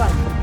ပါ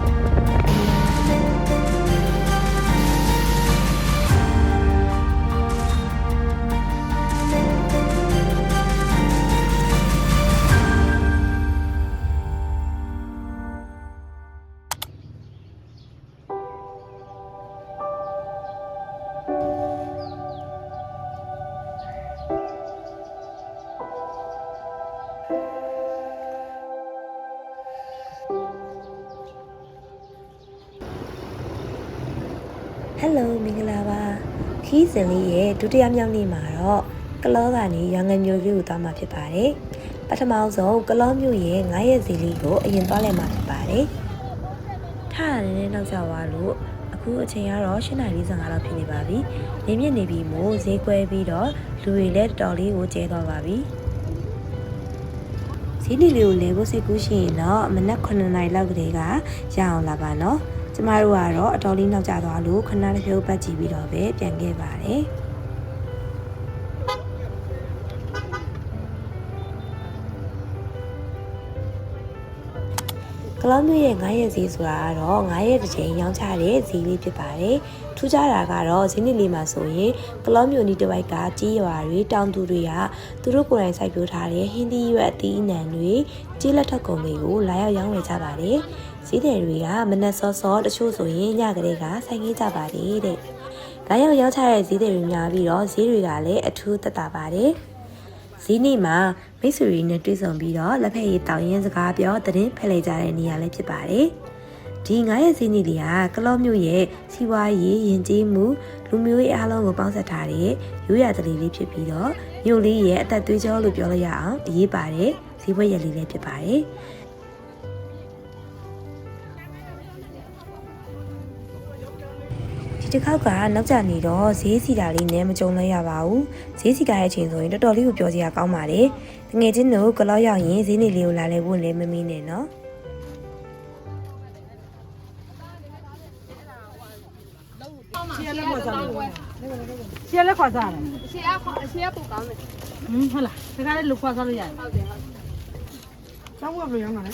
ဟယ်လိုမင်္ဂလာပါခီးစင်လေးရဲ့ဒုတိယမြောက်နေ့မှာတော့ကလောကနေရန်ကုန်မြို့လေးကိုသွားမှာဖြစ်ပါတယ်ပထမဆုံးကလောမြို့ရဲ့9ရက်စီလေးကိုအရင်သွားလည်မှာဖြစ်ပါတယ်ထားရတဲ့နောက်ကျသွားလို့အခုအချိန်ကတော့8:45လောက်ဖြစ်နေပါပြီနေမြင့်နေပြီမို့ဈေးကွဲပြီးတော့လူတွေလည်းတော်တော်လေးကိုကျဲသွားပါပြီဈေးနေလေးကိုလဲဖို့စိတ်ကူးရှိရင်တော့မနက်9:00နာရီလောက်ကတည်းကရအောင်လာပါနော် ကျမတို့ကတော့အတော်လေးနောက်ကျသွားလို့ခဏတစ်ဖြုတ်ပတ်ကြည့်ပြီးတော့ပဲပြန်ခဲ့ပါတယ်ကလောမျိုးရဲ့9ရက်ဈေးဆိုတာကတော့9ရက်တစ်ချိန်ရောင်းချတဲ့ဈေးလေးဖြစ်ပါတယ်။ထူးခြားတာကတော့ဈေးနှစ်လေးမှာဆိုရင်ကလောမျိုးနီတစ်ပိုက်ကကြီးရွာတွေတောင်သူတွေကသူတို့ကိုယ်တိုင်စိုက်ပျိုးထားတဲ့ဟင်းသီးရွက်အသီးအနှံတွေကြီးလက်ထက်ကုန်တွေကိုလာရောက်ရောင်းဝယ်ကြပါတယ်။ ဈေးတယ်တွေကမနက်စောစောတချို့ဆိုရင်ညကလေးကဆိုင်ကြီးကြပါတယ်တဲ့။လာရောက်ရောင်းချတဲ့ဈေးတယ်တွေများပြီးတော့ဈေးတွေကလည်းအထူးသက်သာပါတယ်။ဈေးနေ့မှာမိတ်ဆွေတွေနဲ့တွေ့ဆုံပြီးတော့လက်ဖက်ရည်တောင်ရင်စကားပြောသတင်းဖက်လေကြတဲ့နေရာလေးဖြစ်ပါတယ်။ဒီ9ရက်ဈေးနေ့လေးကကလော့မြို့ရဲ့စီးပွားရေးယဉ်ကျေးမှုလူမျိုးရေးအားလုံးကိုပေါင်းစပ်ထားတဲ့ရိုးရာသလေးလေးဖြစ်ပြီးတော့မြို့လေးရဲ့အသက်သွေးကြောလို့ပြောလို့ရအောင်အရေးပါတဲ့ဈေးပွဲရက်လေးလေးဖြစ်ပါတယ်။ ဒီတစ်ခေါက်ကနောက်ကျနေတော့ဈေးစီတာလေးနဲ့မကြုံလဲရပါဘူးဈေးစီတာရဲ့အချိန်ဆိုရင်တော်တော်လေးကိုပြောစရာကောင်းပါတယ်တငယ်ချင်းတို့ကလောက်ရောက်ရင်ဈေးနေလေးကိုလာလဲဖို့လည်းမမီးနဲ့နော်ရှေ့လက်ခွာစားလို့ရှေ့လက်ခွာစားတယ်ရှေ့ကရှေ့ကပိုကောင်းတယ်ဟင်းဟုတ်လားဒီကနေ့လူခွာစားလို့ရတယ်ဟုတ်တယ်ဟုတ်တယ်ကျောင်းကဘယ်လိုရောင်းတာလဲ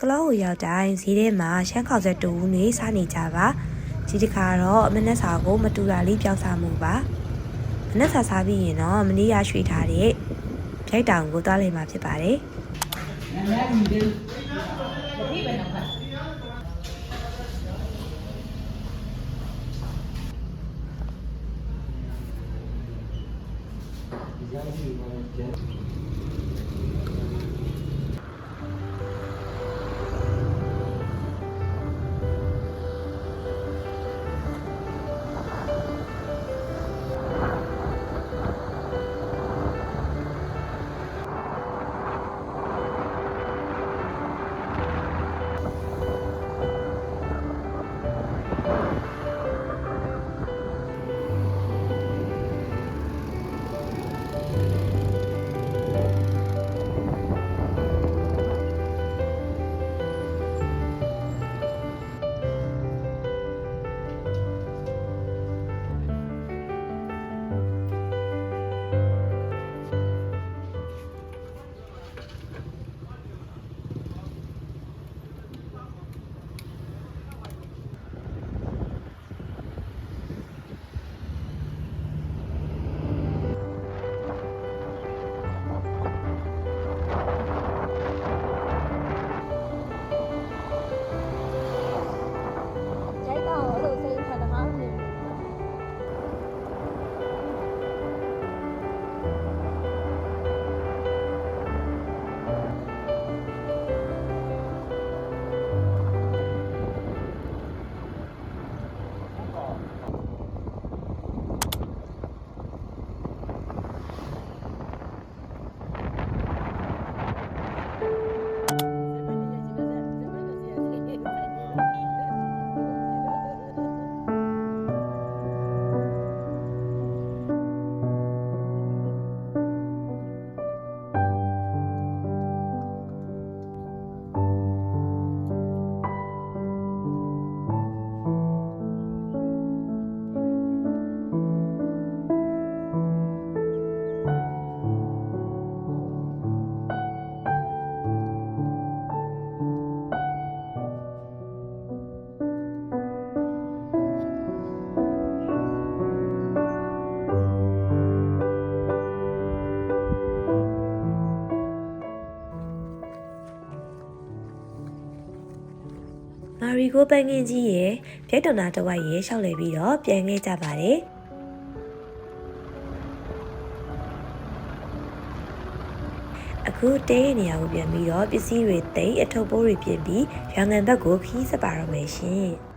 ကလောက်ကိုရောက်တိုင်းဈေးထဲမှာရှမ်းခေါက်ဆက်တူဦးနေစားနေကြပါဒီတစ်ခါတော့မနက်စာကို မတူတာလေးပြောင်းစားမှုပါမနက်စာစားပြီးရင်တော့မနေ့ရရွှေ့ထားတဲ့ဖြိုက်တောင်ကိုသွားလိမ့်မှာဖြစ်ပါတယ် ကိုပန်းငင်းကြီးရဲ့ပြိတ်တော်နာတစ်ဝိုက်ရဲ့ရှောက်လေပြီးတော့ပြန်ခဲ့ကြပါတယ်အခုတဲရဲ့နေရာကိုပြန်ပြီးတော့ပစ္စည်းတွေတိတ်အထုပ်ပိုးတွေပြင်ပြီးရောင်ငံဘက်ကိုခီးစပါတော့မယ်ရှင်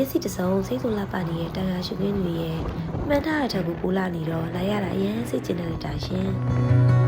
မျက်စိတစ်စုံစိတ်ဆိုးလာပါနေတဲ့တာယာရှိခင်းတွေရဲ့မှန်ထားတဲ့ထက်ကိုပိုလာနေတော့လာရတာအရင်စိတ်ကျဉ်နေတာရှင်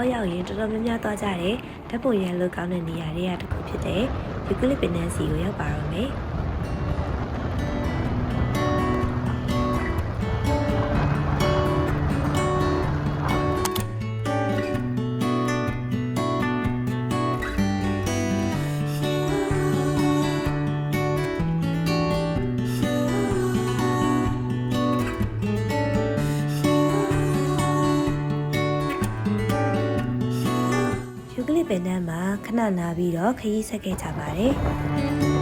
တော့ကလောရောက်ရင်တော်တော်များများသွားကြတယ်ဓာတ်ပုံရန်လို့ကောင်းတဲ့နေရာတွေကတစ်ခုဖြစ်တဲ့ယူကလစ်ပင်နန်းစီကိုရောက်ပါတော့မယ် ပင်နန်းမှာခဏနာပြီးတော့ခရီးဆက်ခဲ့ကြပါတယ်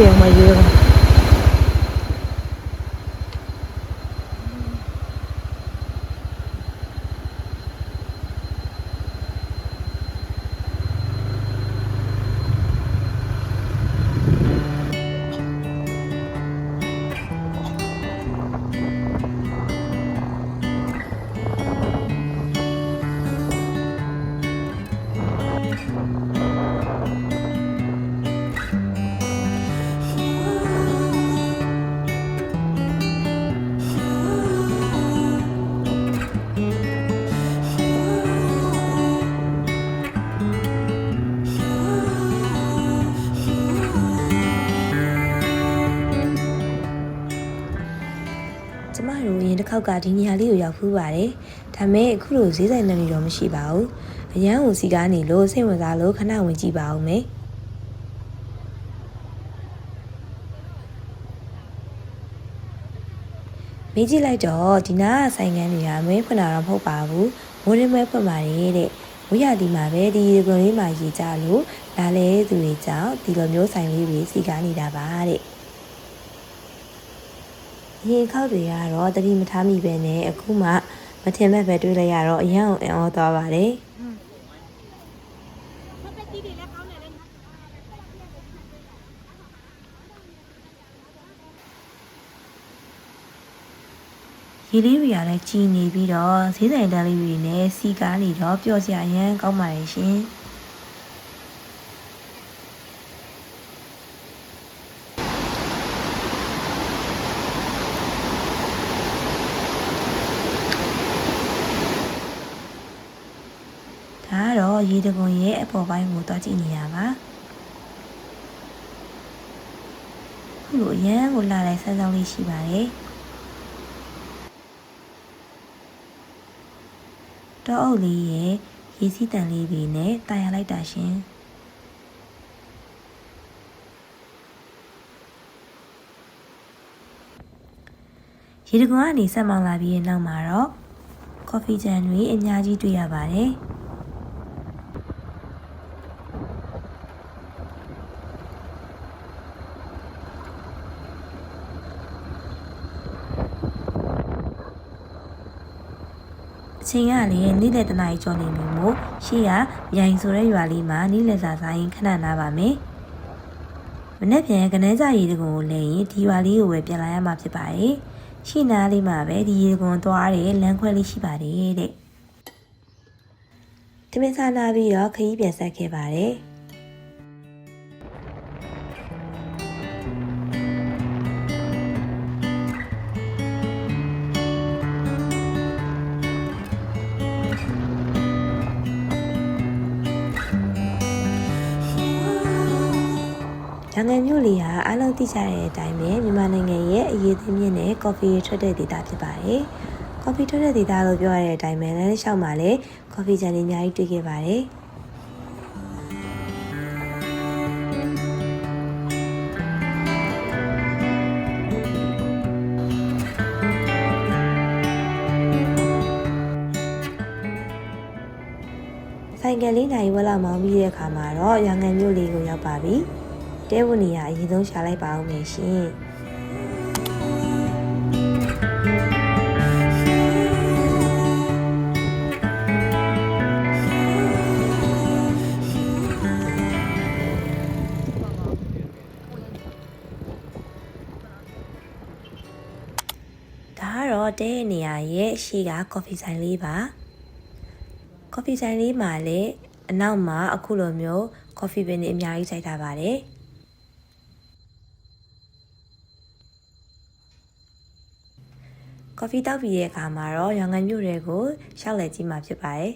Thank my dear. ခေါက်ကဒီနေရာလေးကိုရောက်ဖူးပါတယ်ဒါပေမဲ့အခုလိုဈေးဆိုင်နေတော့မရှိပါဘူးအရန်ကိုစီကားနေလို့စိတ်ဝင်စားလို့ခဏဝင်ကြည့်ပါဦးမယ်မေးကြည့်လိုက်တော့ဒီနားဆိုင်ကန်းတွေကမင်းဖွင့်တာတော့မဟုတ်ပါဘူးမိုးရင်းမဲဖွင့်ပါတယ်တဲ့ဝိရဒီမှာပဲဒီရေကွန်လေးမှာရေကြလို့လာလဲသူတွေကြောင့်ဒီလိုမျိုးဆိုင်လေးတွေစီကားနေတာပါတဲ့ ရေခောက်တွေကတော့တတိမထားမိပဲနဲ့အခုမှမထင်မဲ့ပဲတွေးလိုက်ရတော့အရန်အောင်အံ့ဩသွားပါတယ်ရေလေးတွေကလည်းကြီးနေပြီးတော့ဈေးဆိုင်တန်းလေးတွေနဲ့စီကားနေတော့ပျော်စရာအရမ်းကောင်းပါရဲ့ရှင်ဒါက တော့ရေတကွန်ရဲ့အပေါ်ပိုင်းကိုတွားကြည့်နေရပါခုလိုအရန်ကိုလာတဲ့ဆန်းဆောင်လေးရှိပါတယ်တောအုပ်လေးရဲ့ရေစီးတန်လေးတွေနဲ့တာယာလိုက်တာရှင်ရေတကွန်ကနေဆက်မောင်းလာပြီးရဲ့နောက်မှာတော့ကော်ဖီဂျန်တွေအများကြီးတွေ့ရပါတယ် ချိန်ကလည်းနေ့လယ်တနားရီကျော်နေပြီမို့ရှေ့ကရိုင်ဆိုတဲ့ရွာလေးမှာနေ့လယ်စာဆိုင်ခဏနားပါမယ်မနေ့ပြန်ကနန်းကြရေတကွန်ကိုလဲရင်ဒီရွာလေးကိုပဲပြန်လာရမှာဖြစ်ပါတယ်ရှေ့နားလေးမှာပဲဒီရေတကွန်သွားတဲ့လမ်းခွဲလေးရှိပါတယ်တဲ့တမင်စားနာပြီးတော့ခရီးပြန်ဆက်ခဲ့ပါတယ် ရန်ကုန်မြို့လေးဟာအားလုံးသိကြတဲ့အတိုင်းပဲမြန်မာနိုင်ငံရဲ့အရေးသေးမြင့်တဲ့ကော်ဖီထွက်တဲ့ဒေသဖြစ်ပါတယ်။ကော်ဖီထွက်တဲ့ဒေသလို့ပြောရတဲ့အတိုင်းပဲလမ်းတစ်လျှောက်မှာလည်းကော်ဖီဂျန်တွေအများကြီးတွေ့ခဲ့ပါတယ်။။ဆိုင်ကယ်လေးနိုင်ဝက်လောက်မောင်းပြီးတဲ့အခါမှာတော့ရန်ကုန်မြို့လေးကိုရောက်ပါပြီ။ တဲဝနီကအရင်ဆုံးရှာလိုက်ပါအောင်မယ်ရှင်။ဒါကတော့တဲရဲ့နေရာရဲ့ရှေ့ကကော်ဖီဆိုင်လေးပါကော်ဖီဆိုင်လေးမှာလည်းအနောက်မှာအခုလိုမျိုးကော်ဖီပင်တွေအများကြီးစိုက်ထားပါတယ် ကော်ဖီတောက်ပြီးတဲ့အခါမှာတော့ရောင်ငံမြို့တွေကိုရှောက်လည်ကြည့်မှာဖြစ်ပါတယ်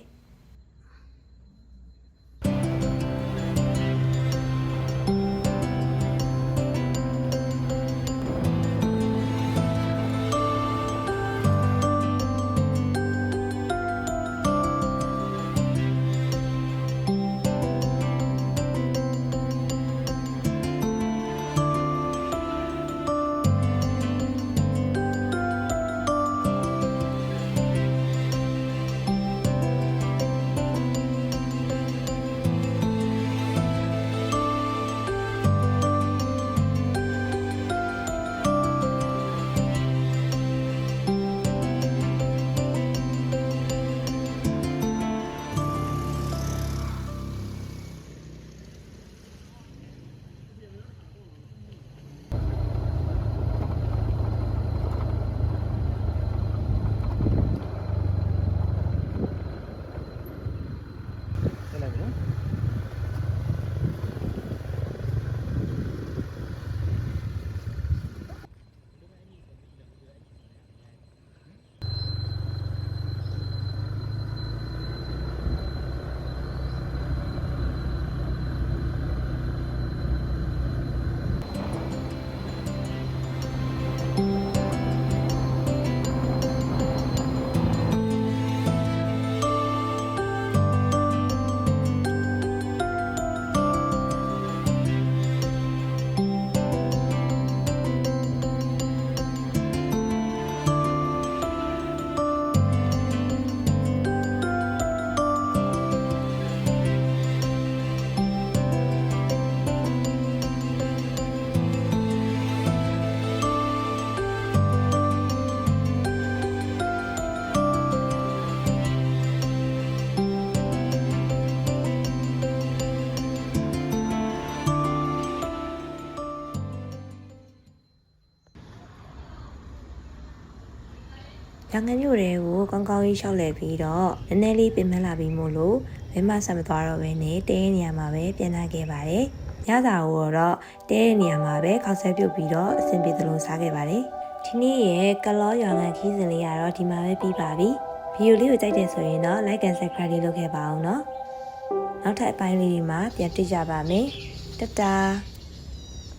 ရငန်းမြို့တွေကိုကောင်းကောင်းကြီးရှောက်လဲပြီးတော့နည်းနည်းလေးပြင်မလာပြီးမို့လို့ဘယ်မှဆက်မသွားတော့ဘဲနဲ့တဲတဲ့နေရာမှာပဲပြန်လာခဲ့ပါတယ်။ညစာကိုတော့တဲတဲ့နေရာမှာပဲခောက်ဆွဲပြုတ်ပြီးတော့အဆင်ပြေသလိုစားခဲ့ပါတယ်။ဒီနေ့ရဲ့ကလောရွာငံခီးစဉ်လေးကတော့ဒီမှာပဲပြီးပါပြီ။ဗီဒီယိုလေးကိုကြိုက်တယ်ဆိုရင်တော့ like and subscribe လေးလုပ်ခဲ့ပါအောင်နော်။နောက်ထပ်အပိုင်းလေးတွေမှာပြန်တွေ့ကြပါမယ်။တတား